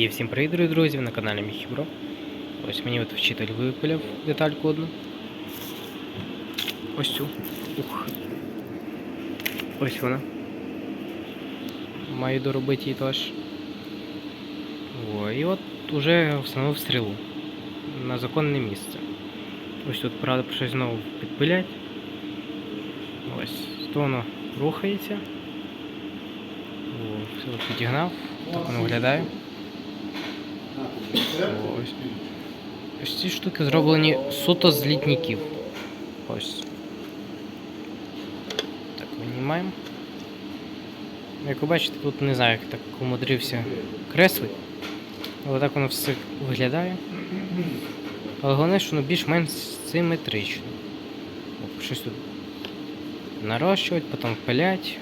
Всім привіт, дорогі друзі, ви на каналі Міхібро. Ось мені от вчитель випиляв детальку одну. Ось цю. Ух. Ось вона. Маю доробити її теж. О, і от уже встановив стрілу на законне місце. Ось тут, правда, щось знову підпилять. Ось, то воно рухається. О, все от підігнав. Так воно виглядає. Ось. Ось ці штуки зроблені суто з літніків. Ось. Так, винімаємо. Як ви бачите, тут не знаю, як так умудрився креслить. Але так воно все виглядає. Але головне, що воно більш-менш симетрично. Щось тут нарощувати, потім впилять.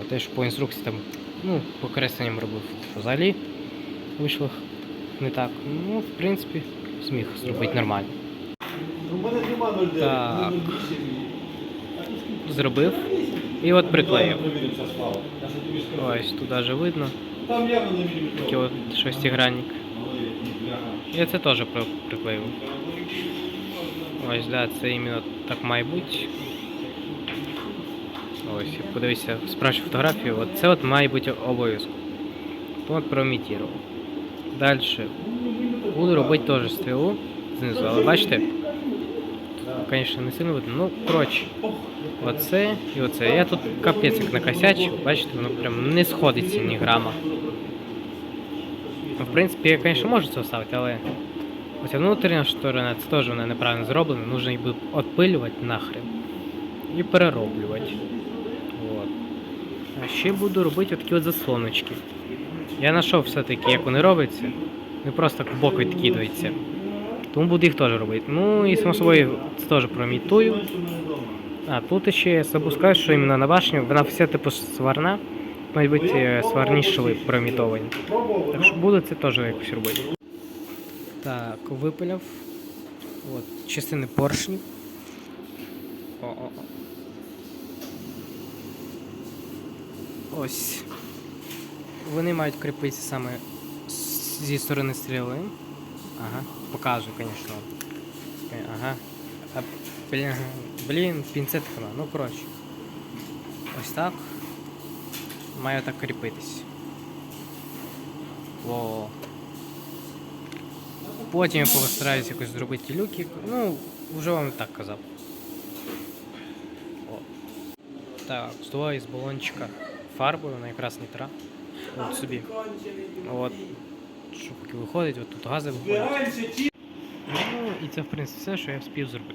От, теж по інструкції там, ну, по кресленням робив. Взагалі вийшло не так. Ну, в принципі, зміг зробити нормально. У мене нема Так. Зробив. І от приклеїв. Ось тут даже видно. Там явно не. Такий от шестигранник. Я це теж при- приклеїв. Ось, да, це іменно так має бути. Ось, подивися, справжню фотографію, от це от має бути обов'язково. От проімітував. Далі. Буду робити теж стрілу знизу, але бачите? Звісно, не сильно видно. Ну, коротше. Оце і оце. Я тут капець як накосячив, бачите, воно прям не сходиться ні грама. Ну, в принципі, я, звісно, можу це вставити, але оця внутрішня сторона, це теж вона неправильно зроблена, нужно її буде відпилювати нахрен і перероблювати. От. А ще буду робити такі от заслоночки. Я знайшов все-таки, як вони робляться. Не просто бок відкидаються. Тому буду їх теж робити. Ну і само собою це теж промітую. А, тут ще я забув що іменно на башні вона вся типу сварна, мають бути е, сварні шви промітовані. Так що буду це теж якось робити. Так, випиляв. От, частини поршнів. О-о-о. Ось. Вони мають кріпитися саме зі сторони стріли. Ага, показую, звісно. Ага. А, блін, блін, пінцет хана. Ну, коротше. Ось так. Має так кріпитись. Во. Потім я постараюсь якось зробити люки. Ну, вже вам так казав. О. Так, здуваю з балончика фарбою на якраз нітра. От собі. От. Шубки виходить, от тут гази виходять. Ну, і це в принципі все, що я встиг зробити.